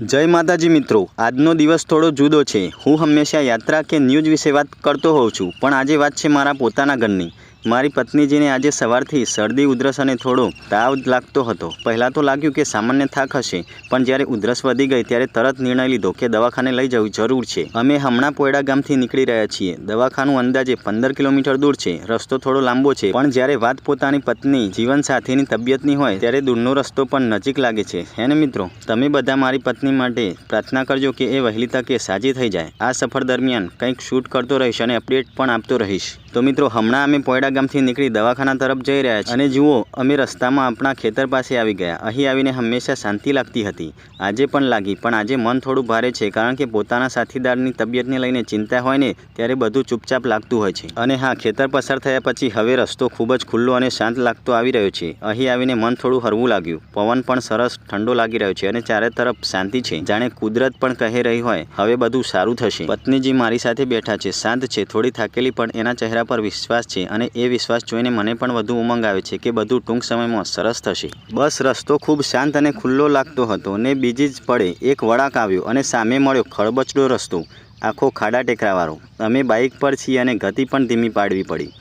જય માતાજી મિત્રો, આજનો દિવસ થોડો જુદો છે. હું હંમેશા યાત્રા કે ન્યૂઝ વિશે વાત કરતો હોઉં છું, પણ આજે વાત છે મારા પોતાના ઘરની. મારી પત્નીજીને આજે સવારથી શરદી, ઉધરસ અને થોડો તાવ લાગતો હતો. પહેલાં તો લાગ્યું કે સામાન્ય થાક હશે, પણ જ્યારે ઉધરસ વધી ગઈ ત્યારે તરત નિર્ણય લીધો કે દવાખાને લઈ જવું જરૂર છે. અમે હમણાં પોયડા ગામથી નીકળી રહ્યા છીએ. દવાખાનું અંદાજે પંદર કિલોમીટર દૂર છે. રસ્તો થોડો લાંબો છે, પણ જ્યારે વાત પોતાની પત્ની જીવનસાથીની તબિયતની હોય, ત્યારે દૂરનો રસ્તો પણ નજીક લાગે છે. હે ને મિત્રો? તમે બધા મારી પત્ની માટે પ્રાર્થના કરજો કે એ વહેલી તકે સાજી થઈ જાય. આ સફર દરમિયાન કંઈક શૂટ કરતો રહીશ અને અપડેટ પણ આપતો રહીશ. તો મિત્રો, હમણાં અમે પોયડા ગામથી નીકળી દવાખાના તરફ જઈ રહ્યા છીએ. અને જુઓ, અમે રસ્તામાં આપણા ખેતર પાસે આવી ગયા. અહીં આવીને હંમેશા શાંતિ લાગતી હતી. આજે પણ લાગી, પણ આજે મન થોડું ભારે છે, કારણ કે પોતાના સાથીદારની તબિયતને લઈને ચિંતા હોય ને, ત્યારે બધું ચૂપચાપ લાગતું હોય છે. અને હા, ખેતર પસાર થયા પછી હવે રસ્તો ખૂબ જ ખુલ્લો અને શાંત લાગતો આવી રહ્યો છે. અહીં આવીને મન થોડું હરવું લાગ્યું. પવન પણ સરસ ઠંડો લાગી રહ્યો છે અને ચારે તરફ શાંતિ છે. જાણે કુદરત પણ કહી રહી હોય, હવે બધું સારું થશે. પત્નીજી મારી સાથે બેઠા છે, શાંત છે, થોડી થાકેલી પણ એના ચહેરા પર વિશ્વાસ છે અને એ વિશ્વાસ જોઈને મને પણ વધુ ઉમંગ આવે છે કે બધું ટૂંક સમયમાં સરસ થશે. બસ રસ્તો ખૂબ શાંત અને ખુલ્લો લાગતો હતો ને બીજી જ પડે એક વળાંક આવ્યો અને સામે મળ્યો ખળબચડો રસ્તો. આખો ખાડા ટેકરાવાળો. અમે બાઇક પર છીએ અને ગતિ પણ ધીમી પાડવી પડી.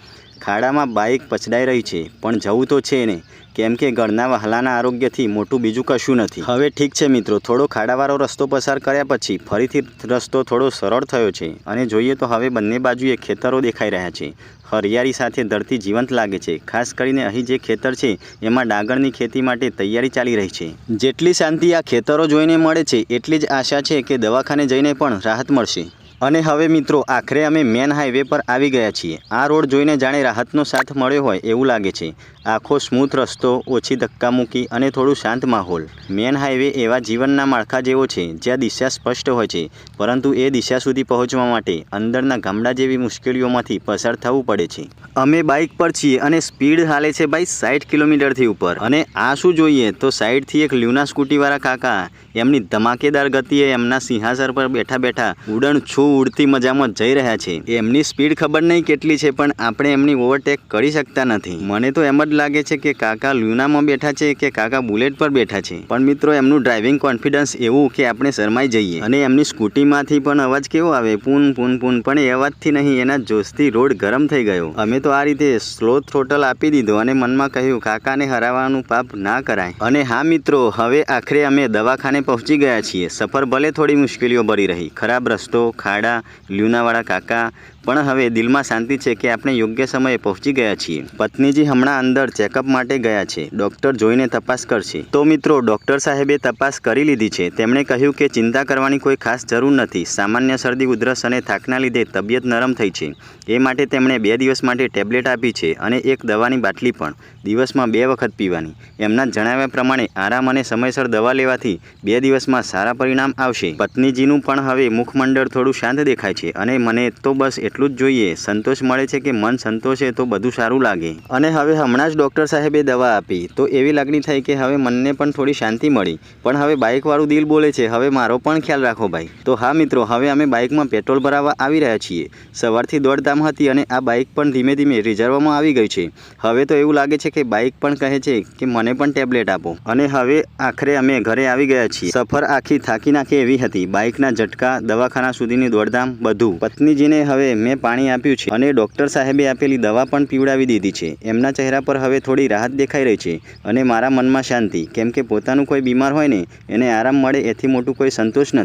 ખાડામાં બાઇક પછડાઈ રહી છે, પણ જવું તો છે ને, કેમ કે ઘરના વહાલાના આરોગ્યથી મોટું બીજું કશું નથી. હવે ઠીક છે મિત્રો, થોડો ખાડાવાળો રસ્તો પસાર કર્યા પછી ફરીથી રસ્તો થોડો સરળ થયો છે, અને જોઈએ તો હવે બંને બાજુએ ખેતરો દેખાઈ રહ્યા છે. હરિયાળી સાથે ધરતી જીવંત લાગે છે, ખાસ કરીને અહીં જે ખેતર છે, એમાં ડાંગરની ખેતી માટે તૈયારી ચાલી રહી છે. જેટલી શાંતિ આ ખેતરો જોઈને મળે છે, એટલી જ આશા છે કે દવાખાને જઈને પણ રાહત મળશે. અને હવે મિત્રો, આખરે અમે મેન હાઈવે પર આવી ગયા છીએ. આ રોડ જોઈને જાણે રાહતનો સાથ મળ્યો હોય એવું લાગે છે. આખો સ્મૂથ રસ્તો, ઓછી ધક્કામુક્કી અને થોડું શાંત માહોલ. મેન હાઈવે એવા જીવનના માળખા જેવો છે, જ્યાં દિશા સ્પષ્ટ હોય છે. પરંતુ એ દિશા સુધી પહોંચવા માટે અંદરના ગામડા જેવી મુશ્કેલીઓમાંથી પસાર થવું પડે છે. અમે બાઇક પર છીએ અને સ્પીડ હાલે છે ભાઈ સાઠ કિલોમીટરથી ઉપર. અને આ શું જોઈએ તો સાઈડથી એક લ્યુના સ્કૂટીવાળા કાકા, એમની ધમાકેદાર ગતિએ એમના સિંહાસન પર બેઠા બેઠા ઉડણ છું ઉડતી મજામાં જઈ રહ્યા છે. એમની સ્પીડ ખબર નહીં કેટલી છે, પણ આપણે એમની ઓવરટેક કરી શકતા નથી. મને તો એમ જ લાગે છે કે કાકા લ્યુનામાં બેઠા છે કે કાકા બુલેટ પર બેઠા છે. પણ મિત્રો, એમનું ડ્રાઇવિંગ કોન્ફિડન્સ એવું કે આપણે શરમાઈ જઈએ. અને એમની સ્કૂટીમાંથી પણ અવાજ કેવો આવે? પૂન પૂન પૂન. પણ એ અવાજથી નહીં, એના જોશથી રોડ ગરમ થઈ ગયો. અમે તો આ રીતે સ્લો થ્રોટલ આપી દીધો અને મનમાં કહ્યું, કાકાને હરાવવાનું પાપ ના કરાય. અને હા મિત્રો, હવે આખરે અમે દવાખાને પહોંચી ગયા છીએ. સફર ભલે થોડી મુશ્કેલીઓ ભરી રહી. ખરાબ રસ્તો ખાડા લ્યુનાવાળા કાકા. પણ હવે દિલમાં શાંતિ છે કે આપણે યોગ્ય સમયે પહોંચી ગયા છીએ. પત્નીજી હમણાં અંદર ચેકઅપ માટે ગયા છે. ડૉક્ટર જોઈને તપાસ કરશે. તો મિત્રો, ડૉક્ટર સાહેબે તપાસ કરી લીધી છે. તેમણે કહ્યું કે ચિંતા કરવાની કોઈ ખાસ જરૂર નથી. સામાન્ય શરદી, ઉધરસ અને થાકના લીધે તબિયત નરમ થઈ છે. એ માટે તેમણે બે દિવસ માટે ટેબ્લેટ આપી છે અને એક દવાની બાટલી પણ, દિવસમાં બે વખત પીવાની. એમના જણાવ્યા પ્રમાણે, આરામ અને સમયસર દવા લેવાથી બે દિવસમાં સારા પરિણામ આવશે. પત્નીજીનું પણ હવે મુખમંડળ થોડું શાંત દેખાય છે અને મને તો બસ એટલું જ જોઈએ. સંતોષ મળે છે કે મન સંતોષે તો બધું સારું લાગે. અને હવે હમણાં જ ડૉક્ટર સાહેબે દવા આપી. તો એવી લાગણી થઈ કે હવે મનને પણ થોડી શાંતિ મળી. પણ હવે બાઇકવાળું દિલ બોલે છે, હવે મારો પણ ખ્યાલ રાખો ભાઈ. તો હા મિત્રો, હવે અમે બાઇકમાં પેટ્રોલ ભરાવવા આવી રહ્યા છીએ. સવારથી દોડધામ હતી અને આ બાઇક પણ ધીમે ધીમે રિઝર્વમાં આવી ગઈ છે. હવે તો એવું લાગે છે કે બાઇક પણ કહે છે કે મને પણ ટેબ્લેટ આપો. અને હવે આખરે અમે ઘરે આવી ગયા છીએ. સફર આખી થાકી નાખે એવી હતી. બાઇકના ઝટકા દવાખાના સુધીની દોડધામ બધું. પત્નીજીને હવે મેં પાણી આપ્યું છે અને ડૉક્ટર સાહેબે આપેલી દવા પણ પીવડાવી દીધી છે. એમના ચહેરા પર હવે થોડી રાહત દેખાઈ રહી છે અને મારા મનમાં શાંતિ. કેમ કે પોતાનું કોઈ બીમાર હોય ને, એને આરામ મળે એથી મોટું કોઈ સંતોષ નથી.